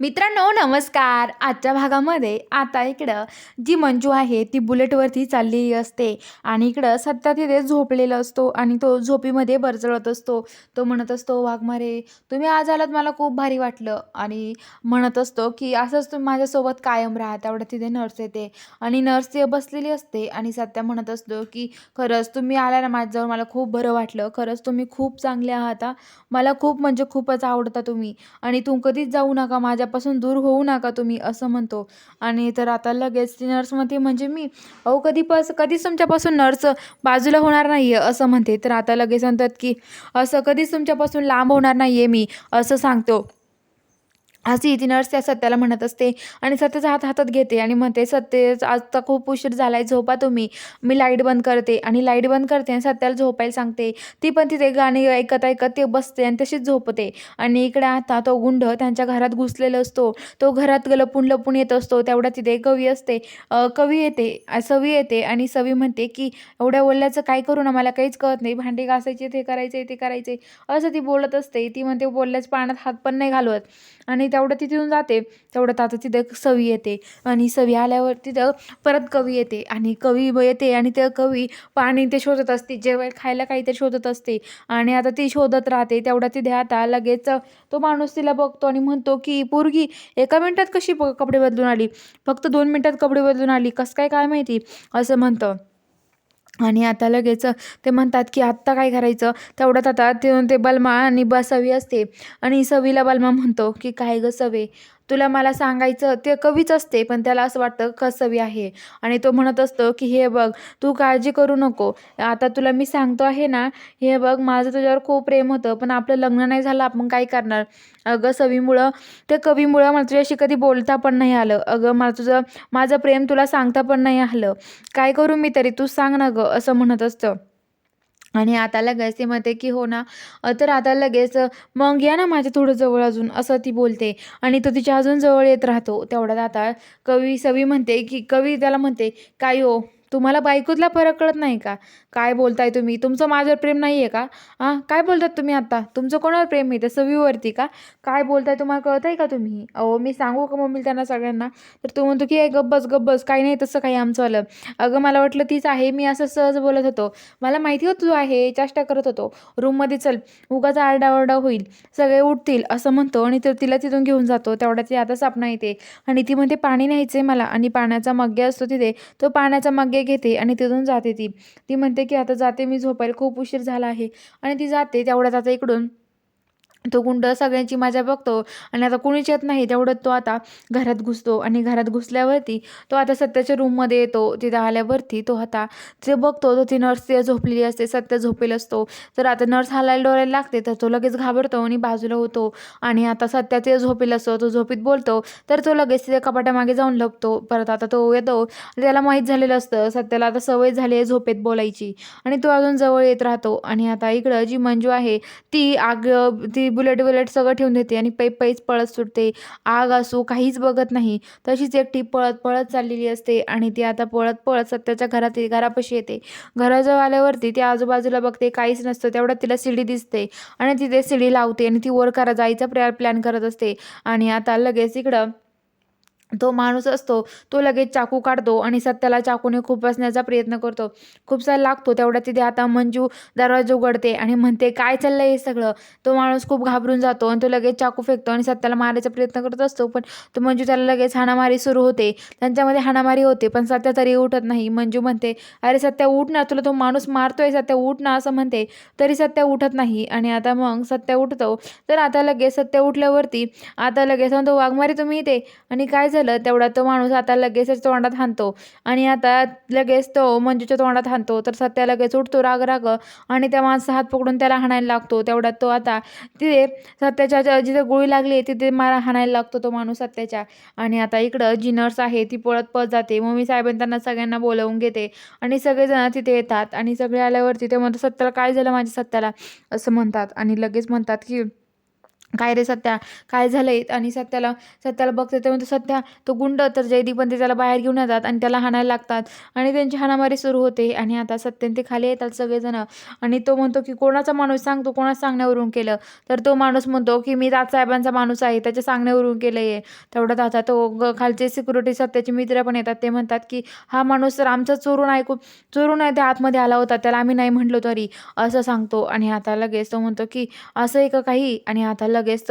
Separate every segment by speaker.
Speaker 1: मित्रांनो नमस्कार. आजच्या भागामध्ये आता इकडं जी मंजू आहे ती बुलेटवरती चाललेली असते आणि इकडं सत्ता तिथे झोपलेला असतो आणि तो झोपीमध्ये बरजळत असतो. तो म्हणत असतो वाघमारे तुम्ही आज आलात मला खूप भारी वाटलं. आणि म्हणत असतो की असंच तुम्ही माझ्यासोबत कायम राहा तेवढं तिथे नर्स येते. आणि नर्स बसलेली असते आणि सत्या म्हणत असतो की खरंच तुम्ही आला ना माझ्याजवळ मला खूप बरं वाटलं. खरंच तुम्ही खूप चांगले आहात मला खूप म्हणजे खूपच आवडता तुम्ही. आणि तू कधीच जाऊ नका माझ्या माझ्यापासून दूर होऊ नका तुम्ही असं म्हणतो. आणि तर आता लगेच ती नर्स म्हणते म्हणजे मी अहो कधीपास कधीच तुमच्यापासून नर्स बाजूला होणार नाही आहे असं म्हणते. तर आता लगेच म्हणतात की असं कधीच तुमच्यापासून लांब होणार नाही आहे मी असं सांगतो. अशी ती नर्स त्या सत्याला म्हणत असते आणि सत्याचा हात हातात घेते आणि म्हणते सत्य आज तर खूप उशीर झाला आहे झोपा तुम्ही. मी लाइट बंद करते आणि लाइट बंद करते आणि सत्याला झोपायला सांगते. ती पण तिथे गाणी ऐकत ऐकत ते बसते आणि तशीच झोपते. आणि इकडे आता तो गुंड त्यांच्या घरात घुसलेला असतो. तो घरात लपून लपून येत असतो. तेवढ्या तिथे कवी असते. कवी येते सवी येते आणि सवी म्हणते की एवढ्या बोलल्याचं काय करू ना मला काहीच कळत नाही. भांडी घासायचे ते करायचे ते करायचे असं ती बोलत असते. ती म्हणते बोलल्याच पाण्यात हात पण नाही घालवत. आणि तेवढं तिथून जाते तेवढं आता तिथं सवी येते. आणि सवी आल्यावर तिथं परत कवी येते. आणि कवी येते आणि त्या कवी पाणी ते शोधत असते जेवण खायला काहीतरी शोधत असते. आणि आता ती शोधत राहते तेवढं तिथे आता लगेच तो माणूस तिला बघतो आणि म्हणतो की पोरगी एका मिनटात कशी प- कपडे बदलून आली? फक्त दोन मिनटात कपडे बदलून आली. कसं काय काय माहिती? असं म्हणतं. आणि आता लगेच ते म्हणतात की आत्ता काय करायचं? तेवढ्यात आता ते ते बलमा आणि ब सवी असते. आणि सवीला बलमा म्हणतो की काय ग सवे? तुला मला सांगायचं ते कवीच असते पण त्याला असं वाटतं कसवी सवी आहे. आणि तो म्हणत असतो की हे बघ तू काळजी करू नको. आता तुला मी सांगतो आहे ना हे बघ माझं तुझ्यावर खूप प्रेम होतं पण आपलं लग्न नाही झालं आपण काय करणार? अगं सवीमुळं ते कवीमुळं मला तुझ्याशी कधी बोलता पण नाही आलं. अगं मला तुझं माझं प्रेम तुला सांगता पण नाही आलं. काय करू मी तरी? तू सांग ना गं असं म्हणत असतं. आणि आता लगेच ते म्हणते की हो ना. तर आता लगेच मग या ना माझ्या थोडं जवळ अजून असं ती बोलते. आणि तो तिच्या अजून जवळ येत राहतो. तेवढ्यात आता कवी सवी म्हणते की कवी त्याला म्हणते काय हो? तुम्हाला बायकोतला फरक कळत नाही का? काय बोलताय तुम्ही? तुमचं माझ्यावर प्रेम नाही आहे का? हां काय बोलतात तुम्ही आता? तुमचं कोणावर प्रेम आहे? त्या सवीवरती का? काय बोलताय तुम्हाला कळत आहे का तुम्ही? अहो मी सांगू का मम्मी त्यांना सगळ्यांना? तर तू म्हणतो की गब्बस गब्बस काही नाही तसं काही आमचं आलं. अगं मला वाटलं तीच आहे. मी असं सहज बोलत होतो. मला माहिती होतं तू आहे चेष्टा करत होतो. रूममध्ये चल उगाचा आरडाओरडा होईल. सगळे उठतील असं म्हणतो आणि तर तिला तिथून घेऊन जातो. तेवढ्याची ती आता सापना येते. आणि ती म्हणते पाणी न्यायचं आहे मला आणि पाण्याचा मग्गे असतो तिथे. तो पाण्याचा मग्गे घेते आणि तिथून जाते ती. ती म्हणते की आता जाते मी झोपायला खूप उशीर झाला आहे. आणि ती जाते तेवढ्यात आता इकडून तो गुंड सगळ्यांची मजा बघतो आणि आता कुणीच येत नाही तेवढं तो आता घरात घुसतो आणि घरात घुसल्यावरती तो आता सत्याच्या रूममध्ये येतो तिथे आल्यावरती तो आता ते बघतो तर ती नर्स तिथे झोपलेली असते सत्य झोपेल असतो. तर आता नर्स हालायला डोळायला लागते तर तो लगेच घाबरतो आणि बाजूला होतो आणि आता सत्या ते झोपेल असतो तो झोपीत बोलतो तर तो लगेच तिथे कपाटामागे जाऊन लपतो. परत आता तो येतो आणि त्याला माहीत झालेलं असतं सत्याला आता सवय झाली आहे झोपेत बोलायची आणि तो अजून जवळ येत राहतो. आणि आता इकडं जी मंजू आहे ती आग ती बुलेट बुलेट सगळं ठेवून देते आणि पै पैच पळत सुटते. आग असो काहीच बघत नाही. तशीच एकटी पळत पळत चाललेली असते आणि ती आता पळत पळत सत्याच्या घरात घरापाशी येते. घराजवळ आल्यावरती ती आजूबाजूला बघते काहीच नसतं. तेवढ्यात तिला शिडी दिसते आणि तिथे शिडी लावते आणि ती वर करा जायचा प्लॅ प्लॅन करत असते. आणि आता लगेच इकडं तो माणूस असतो तो लगेच चाकू काढतो आणि सत्याला चाकूने खुपसण्याचा प्रयत्न करतो. खूपसा लागतो तेवढ्या तिथे आता मंजू दरवाजा उघडते आणि म्हणते काय चाललंय हे सगळं? तो माणूस खूप घाबरून जातो आणि तो लगेच चाकू फेकतो आणि सत्याला मारायचा प्रयत्न करत असतो पण तो मंजू त्याला लगेच हाणामारी सुरू होते. त्यांच्यामध्ये हाणामारी होते पण सत्या तरी उठत नाही. मंजू म्हणते अरे सत्या उठ ना तुला तो माणूस मारतोय सत्या उठ ना असं म्हणते. तरी सत्या उठत नाही आणि आता मग सत्या उठतो. तर आता लगेच सत्या उठल्यावरती आता लगेच म्हणतो वाघमारी तुम्ही इथे? आणि काय झालं तेवढा तो माणूस आता लगेचच तोंडात हाणतो. आणि आता लगेच तो मंजूच्या तोंडात हाणतो. तर सत्या लगेच उठतो राग राग आणि त्या माणसा हात पकडून त्याला हाणायला लागतो. तेवढ्यात तो आता तिथे सत्याच्या जिथे गोळी लागली तिथे मारा हाणायला लागतो तो माणूस सत्याच्या. आणि आता इकडं जी नर्स आहे ती पळत पळत जाते. मम्मी साहेबांनी त्यांना सगळ्यांना बोलवून घेते. आणि सगळेजण तिथे येतात. आणि सगळे आल्यावरती ते म्हणतात सत्याला काय झालं माझ्या सत्याला? असं म्हणतात. आणि लगेच म्हणतात की काय रे सत्या? काय झालंय? आणि सत्याला सत्याला बघते ते म्हणतो सत्या तो गुंड. तर जयदीप पण ते त्याला बाहेर घेऊन येतात आणि त्याला हाणायला लागतात. आणि त्यांची हाणामारी सुरू होते. आणि आता सत्यन ते खाली येतात सगळेजण. आणि तो म्हणतो की कोणाचा माणूस सांगतो? कोणाचं सांगण्यावरून केलं? तर तो माणूस म्हणतो की मी दादासाहेबांचा माणूस आहे. त्याच्या सांगण्यावरून केलं आहे तेवढ्यात आता तो ग खालचे सिक्युरिटी सत्याचे मित्र पण येतात. ते म्हणतात की हा माणूस तर आमचा चोरून ऐकून चोरून आहे. त्या आतमध्ये आला होता. त्याला आम्ही नाही म्हटलो तरी असं सांगतो. आणि आता लगेच तो म्हणतो की असं आहे का काही? आणि आता लगेच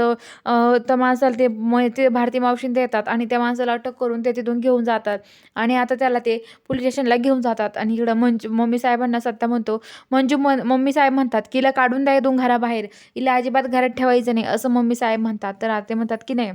Speaker 1: तर माणसाला ते म ते भारती मावशीन देतात आणि त्या माणसाला अटक करून ते तिथून घेऊन जातात. आणि आता त्याला ते पोलीस स्टेशनला घेऊन जातात. आणि इकडं मंजू मम्मी साहेबांना सत्ता म्हणतो मंजू म मम्मी साहेब म्हणतात की हिला काढून द्या दोन घराबाहेर हिला अजिबात घरात ठेवायचं नाही असं मम्मी साहेब म्हणतात. तर ते म्हणतात की नाही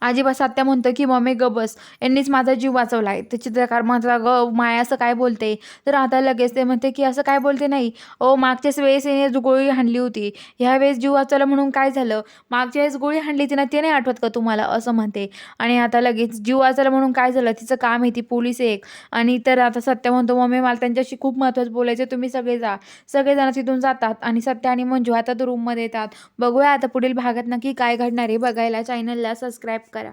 Speaker 1: आजीबा सात्या म्हणतं की मम्मी ग बस यांनीच माझा जीव वाचवला आहे ते चित्रकार माझा ग माया असं काय बोलते? तर आता लगेच ते म्हणते की असं काय बोलते नाही? ओ मागच्याच वेळेस येणे गोळी हाणली होती. ह्या वेळेस जीव वाचवला म्हणून काय झालं? मागच्या वेळेस गोळी हाणली होती ना ते नाही आठवत का तुम्हाला? असं म्हणते. आणि आता लगेच जीव वाचवला म्हणून काय झालं? तिचं काम आहे ती पोलीस एक. आणि तर आता सत्य म्हणतो मम्मी मला त्यांच्याशी खूप महत्त्वाचं बोलायचं तुम्ही सगळे जा. सगळेजण तिथून जातात आणि सत्य आणि मंजू आता रूममध्ये येतात. बघूया आता पुढील भागात नक्की काय घडणार आहे बघायला चॅनलला सबस्क्राईब करा.